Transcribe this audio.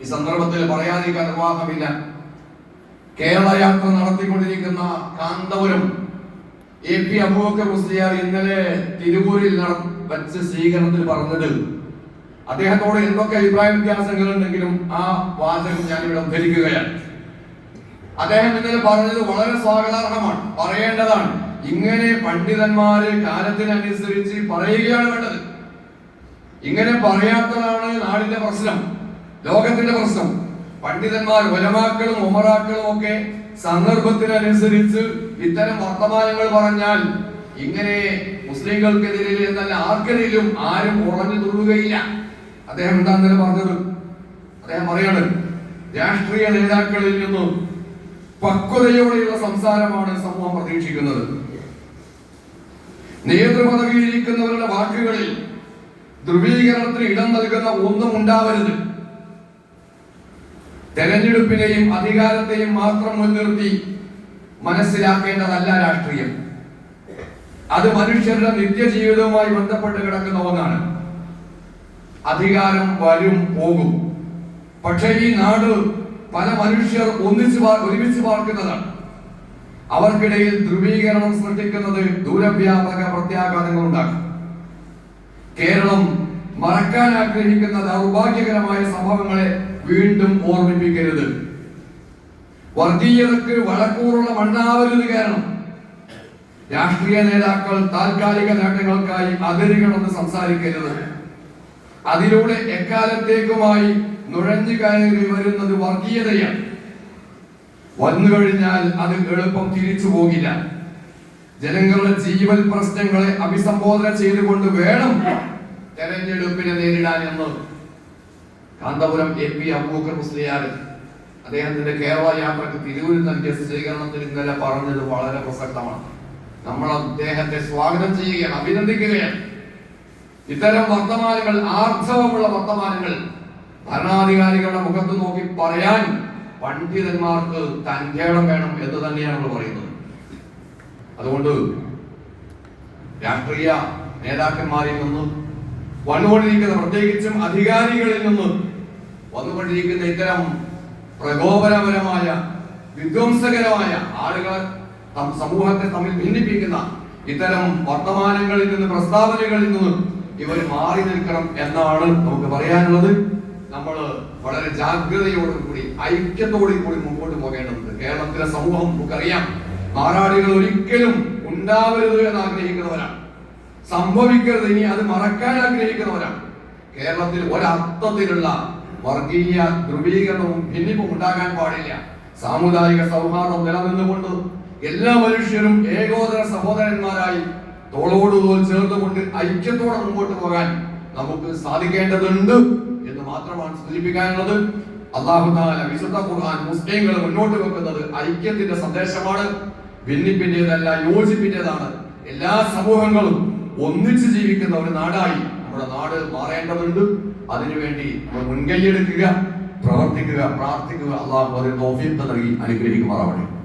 ഈ സന്ദർഭത്തിൽ പറയാതിരിക്കാൻ നിർവാഹമില്ല കേരള യാത്ര നടത്തിക്കൊണ്ടിരിക്കുന്ന കാന്തപുരം എ പി അബൂബക്കർ മുസ്ലിയാർ ഇന്നലെ തിരുവൂരിൽ വെച്ച് സ്വീകരണത്തിൽ പറഞ്ഞത്. അദ്ദേഹത്തോട് എന്തൊക്കെ അഭിപ്രായ വ്യത്യാസങ്ങൾ ഉണ്ടെങ്കിലും ആ വാചകം ഞാനിവിടെ ഉദ്ധരിക്കുകയാണ്. അദ്ദേഹം ഇന്നലെ പറഞ്ഞത് വളരെ സ്വാഗതാർഹമാണ് പറയേണ്ടതാണ്. ഇങ്ങനെ പണ്ഡിതന്മാര് കാലത്തിനനുസരിച്ച് പറയുകയാണ് വേണ്ടത്. ഇങ്ങനെ പറയാത്തതാണ് നാടിന്റെ പ്രശ്നം. ലോകത്തിന്റെ പ്രശ്നം. പണ്ഡിതന്മാർ ഒലമാക്കളും ഉമറാക്കളും ഒക്കെ സന്ദർഭത്തിനനുസരിച്ച് ഇത്തരം വർത്തമാനങ്ങൾ പറഞ്ഞാൽ ഇങ്ങനെ മുസ്ലിങ്ങൾക്കെതിരെ എന്നല്ല ആർക്കെതിരും ആരും ഉറഞ്ഞു തുള്ളുകയില്ല അദ്ദേഹം എന്താ അങ്ങനെ പറഞ്ഞത്? അദ്ദേഹം പറയാണ് രാഷ്ട്രീയ നേതാക്കളിൽ നിന്നും പക്വതയോടെയുള്ള സംസാരമാണ് സമൂഹം പ്രതീക്ഷിക്കുന്നത്. നേതൃപദവിയിലിരിക്കുന്നവരുടെ വാക്കുകളിൽ ധ്രുവീകരണത്തിന് ഇടം നൽകുന്ന ഒന്നും ഉണ്ടാവരുത്. തെരഞ്ഞെടുപ്പിനെയും അധികാരത്തെയും മാത്രം മുൻനിർത്തി മനസ്സിലാക്കേണ്ടതല്ല രാഷ്ട്രീയം. അത് മനുഷ്യരുടെ നിത്യജീവിതവുമായി ബന്ധപ്പെട്ട് കിടക്കുന്ന ഒന്നാണ്. അധികാരം വരും പോകും. പക്ഷേ ഈ നാട് പല മനുഷ്യർ ഒന്നിച്ച് ഒരുമിച്ച് പാർക്കുന്നതാണ്. അവർക്കിടയിൽ ധ്രുവീകരണം സൃഷ്ടിക്കുന്നത് ദൂരവ്യാപക പ്രത്യാഘാതങ്ങൾ ഉണ്ടാക്കും കേരളം മറക്കാൻ ആഗ്രഹിക്കുന്ന ദൗർഭാഗ്യകരമായ സംഭവങ്ങളെ വീണ്ടും ഓർമ്മിപ്പിക്കരുത്. വർഗീയതക്ക് വളക്കൂറുള്ള മണ്ണാവരുത് കാരണം രാഷ്ട്രീയ നേതാക്കൾ താൽക്കാലിക നേട്ടങ്ങൾക്കായി അതിരുകളെന്ന് സംസാരിക്കരുത്. അതിലൂടെ എക്കാലത്തേക്കുമായി നുഴഞ്ഞു കയറി വരുന്നത് വർഗീയതയാണ്. വന്നു കഴിഞ്ഞാൽ അത് എളുപ്പം തിരിച്ചു പോകില്ല. ജനങ്ങളുടെ ജീവൽ പ്രശ്നങ്ങളെ അഭിസംബോധന ചെയ്തുകൊണ്ട് വേണം തെരഞ്ഞെടുപ്പിനെ നേരിടാൻ എന്ന് കാന്തപുരം എ പി അബൂക്കർ മുസ്ലിയാർ അദ്ദേഹത്തിന്റെ കേരള യാത്രയ്ക്ക് തിരൂരിൽ നൽകിയ സ്വീകരണത്തിൽ ഇന്നലെ പറഞ്ഞത് വളരെ പ്രസക്തമാണ്. നമ്മൾ അദ്ദേഹത്തെ സ്വാഗതം ചെയ്യുകയാണ് അഭിനന്ദിക്കുകയാണ്. ഇത്തരം വർത്തമാനങ്ങൾ ആർജവമുള്ള വർത്തമാനങ്ങൾ ഭരണാധികാരികളുടെ മുഖത്ത് നോക്കി പറയാൻ പണ്ഡിതന്മാർക്ക് തന്റേടം വേണം എന്ന് തന്നെയാണ് നമ്മൾ പറയുന്നത്. അതുകൊണ്ട് രാഷ്ട്രീയ നേതാക്കന്മാരിൽ നിന്ന് വന്നുകൊണ്ടിരിക്കുന്ന പ്രത്യേകിച്ചും അധികാരികളിൽ നിന്ന് വന്നുകൊണ്ടിരിക്കുന്ന ഇത്തരം പ്രകോപനപരമായ വിധ്വംസകരമായ ആളുകൾ സമൂഹത്തെ തമ്മിൽ ഭിന്നിപ്പിക്കുന്ന ഇത്തരം വർത്തമാനങ്ങളിൽ നിന്ന് പ്രസ്താവനകളിൽ നിന്ന് ഇവർ മാറി നിൽക്കണം എന്നാണ് നമുക്ക് പറയാനുള്ളത്. നമ്മൾ വളരെ ജാഗ്രതയോടും കൂടി ഐക്യത്തോടു കൂടി മുമ്പോട്ട് പോകേണ്ടതുണ്ട്. കേരളത്തിലെ സമൂഹം നമുക്കറിയാം മാറാടികൾ ഒരിക്കലും ഉണ്ടാവരുത് എന്ന് ആഗ്രഹിക്കുന്നവരാണ്. സംഭവിക്കരുത് ഇനി അത് മറക്കാൻ ആഗ്രഹിക്കുന്നവരാണ്. കേരളത്തിൽ ഒരർത്ഥത്തിലുള്ള വർഗീയ ധ്രുവീകരണവും ഭിന്നിപ്പും ഉണ്ടാകാൻ പാടില്ല. സാമുദായിക സൗഹാർദ്ദം നിലനിന്നുകൊണ്ട് എല്ലാ മനുഷ്യരും ഏകോദര സഹോദരന്മാരായി തോളോട് തോൽ ചേർന്നുകൊണ്ട് ഐക്യത്തോടെ മുമ്പോട്ട് പോകാൻ നമുക്ക് സാധിക്കേണ്ടതുണ്ട് എന്ന് മാത്രമാണ് സൂചിപ്പിക്കാനുള്ളത്. അള്ളാഹു താല വിശുദ്ധ ഖുർആൻ മുസ്ലിങ്ങൾ മുന്നോട്ട് വെക്കുന്നത് ഐക്യത്തിന്റെ സന്ദേശമാണ്. ഭിന്നിപ്പിന്റേതല്ല യോജിപ്പിന്റേതാണ്. എല്ലാ സമൂഹങ്ങളും ഒന്നിച്ച് ജീവിക്കുന്ന ഒരു നാടായി നമ്മുടെ നാട് മാറേണ്ടതുണ്ട്. അതിനുവേണ്ടി നമ്മൾ മുൻകൈയെടുക്കുക പ്രവർത്തിക്കുക പ്രാർത്ഥിക്കുക. അള്ളാഹു അതിന് നൽകി അനുഗ്രഹിക്കുമാറാവട്ടെ.